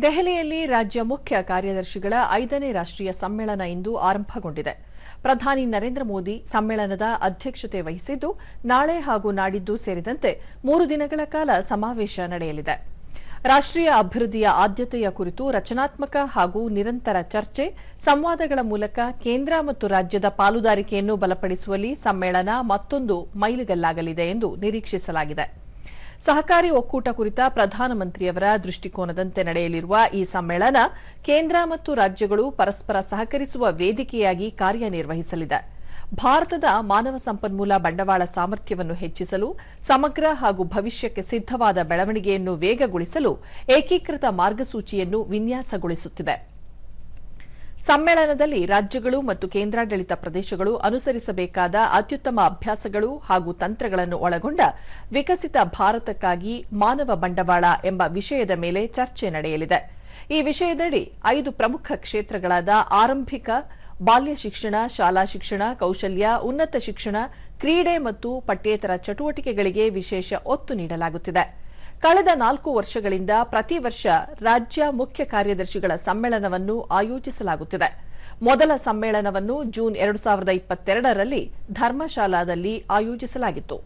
ದೆಹಲಿಯಲ್ಲಿ ರಾಜ್ಯ ಮುಖ್ಯ ಕಾರ್ಯದರ್ಶಿಗಳ ಐದನೇ ರಾಷ್ಟ್ರೀಯ ಸಮ್ಮೇಳನ ಇಂದು ಆರಂಭಗೊಂಡಿದೆ. ಪ್ರಧಾನಿ ನರೇಂದ್ರ ಮೋದಿ ಸಮ್ಮೇಳನದ ಅಧ್ಯಕ್ಷತೆ ವಹಿಸಿದ್ದು, ನಾಳೆ ಹಾಗೂ ನಾಡಿದ್ದು ಸೇರಿದಂತೆ ಮೂರು ದಿನಗಳ ಕಾಲ ಸಮಾವೇಶ ನಡೆಯಲಿದೆ. ರಾಷ್ಟ್ರೀಯ ಅಭಿವೃದ್ಧಿಯ ಆದ್ಯತೆಯ ಕುರಿತು ರಚನಾತ್ಮಕ ಹಾಗೂ ನಿರಂತರ ಚರ್ಚೆ, ಸಂವಾದಗಳ ಮೂಲಕ ಕೇಂದ್ರ ಮತ್ತು ರಾಜ್ಯದ ಪಾಲುದಾರಿಕೆಯನ್ನು ಬಲಪಡಿಸುವಲ್ಲಿ ಸಮ್ಮೇಳನ ಮತ್ತೊಂದು ಮೈಲಿಗಲ್ಲಾಗಲಿದೆ ಎಂದು ನಿರೀಕ್ಷಿಸಲಾಗಿದೆ. ಸಹಕಾರಿ ಒಕ್ಕೂಟ ಕುರಿತ ಪ್ರಧಾನಮಂತ್ರಿಯವರ ದೃಷ್ಟಿಕೋನದಂತೆ ನಡೆಯಲಿರುವ ಈ ಸಮ್ಮೇಳನ ಕೇಂದ್ರ ಮತ್ತು ರಾಜ್ಯಗಳು ಪರಸ್ಪರ ಸಹಕರಿಸುವ ವೇದಿಕೆಯಾಗಿ ಕಾರ್ಯನಿರ್ವಹಿಸಲಿದೆ. ಭಾರತದ ಮಾನವ ಸಂಪನ್ಮೂಲ ಬಂಡವಾಳ ಸಾಮರ್ಥ್ಯವನ್ನು ಹೆಚ್ಚಿಸಲು, ಸಮಗ್ರ ಹಾಗೂ ಭವಿಷ್ಯಕ್ಕೆ ಸಿದ್ದವಾದ ಬೆಳವಣಿಗೆಯನ್ನು ವೇಗಗೊಳಿಸಲು ಏಕೀಕೃತ ಮಾರ್ಗಸೂಚಿಯನ್ನು ವಿನ್ಯಾಸಗೊಳಿಸುತ್ತಿದೆ. ಸಮ್ಮೇಳನದಲ್ಲಿ ರಾಜ್ಯಗಳು ಮತ್ತು ಕೇಂದ್ರಾಡಳಿತ ಪ್ರದೇಶಗಳು ಅನುಸರಿಸಬೇಕಾದ ಅತ್ಯುತ್ತಮ ಅಭ್ಯಾಸಗಳು ಹಾಗೂ ತಂತ್ರಗಳನ್ನು ಒಳಗೊಂಡ ವಿಕಸಿತ ಭಾರತಕ್ಕಾಗಿ ಮಾನವ ಬಂಡವಾಳ ಎಂಬ ವಿಷಯದ ಮೇಲೆ ಚರ್ಚೆ ನಡೆಯಲಿದೆ. ಈ ವಿಷಯದಡಿ ಐದು ಪ್ರಮುಖ ಕ್ಷೇತ್ರಗಳಾದ ಆರಂಭಿಕ, ಬಾಲ್ಯ ಶಿಕ್ಷಣ, ಶಾಲಾ ಶಿಕ್ಷಣ, ಕೌಶಲ್ಯ, ಉನ್ನತ ಶಿಕ್ಷಣ, ಕ್ರೀಡೆ ಮತ್ತು ಪಠ್ಯೇತರ ಚಟುವಟಿಕೆಗಳಿಗೆ ವಿಶೇಷ ಒತ್ತು ನೀಡಲಾಗುತ್ತಿದೆ. ಕಳೆದ ನಾಲ್ಕು ವರ್ಷಗಳಿಂದ ಪ್ರತಿ ವರ್ಷ ರಾಜ್ಯ ಮುಖ್ಯ ಕಾರ್ಯದರ್ಶಿಗಳ ಸಮ್ಮೇಳನವನ್ನು ಆಯೋಜಿಸಲಾಗುತ್ತಿದೆ. ಮೊದಲ ಸಮ್ಮೇಳನವನ್ನು ಜೂನ್ ಎರಡು ಸಾವಿರದ ಇಪ್ಪತ್ತೆರಡರಲ್ಲಿ ಧರ್ಮಶಾಲಾದಲ್ಲಿ ಆಯೋಜಿಸಲಾಗಿತ್ತು.